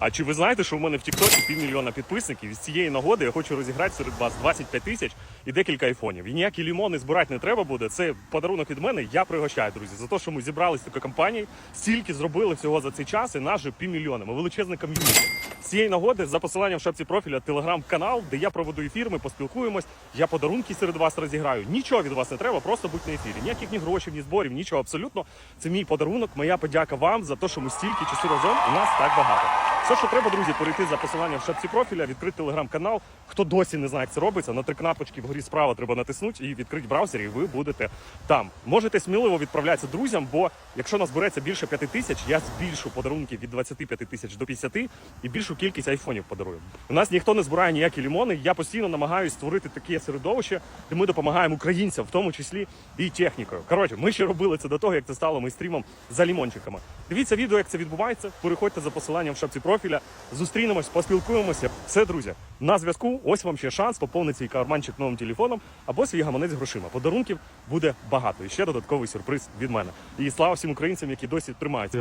А чи ви знаєте, що в мене в Тіктокі півмільйона підписників? І з цієї нагоди я хочу розіграти серед вас 25 тисяч і декілька айфонів. І ніякі лімони збирати не треба буде. Це подарунок від мене. Я пригощаю, друзі, за те, що ми зібралися такою компанією, стільки зробили всього за цей час, і наш же півмільйона. Ми величезне ком'юніті. З цієї нагоди за посиланням в шапці профіля телеграм-канал, де я проведу ефір, ми поспілкуємось. Я подарунки серед вас розіграю. Нічого від вас не треба, просто будь на ефірі. Ніяких ні грошей, ні зборів, нічого абсолютно. Це мій подарунок, моя подяка вам за те, що ми стільки часу разом. У нас так багато. Все, що треба, друзі, перейти за посиланням в шапці профіля, відкрити телеграм-канал. Хто досі не знає, як це робиться, на три кнопочки вгорі справа треба натиснути і відкрити браузер, і ви будете там. Можете сміливо відправлятися друзям, бо якщо нас береться більше п'яти тисяч, я збільшу подарунки від 25 тисяч до 50 і більшу кількість айфонів подарую. У нас ніхто не збирає ніякі лімони. Я постійно намагаюся створити таке середовище, де ми допомагаємо українцям, в тому числі і технікою. Коротше, ми ще робили це до того, як це стало мейстрімом за лімончиками. Дивіться відео, як це відбувається. Переходьте за посиланням в шапці профіля. Зустрінемось, поспілкуємося. Все, друзі, на зв'язку. Ось вам ще шанс поповнити свій карманчик новим телефоном або свій гаманець грошима. Подарунків буде багато. І ще додатковий сюрприз від мене. І слава всім українцям, які досі тримаються.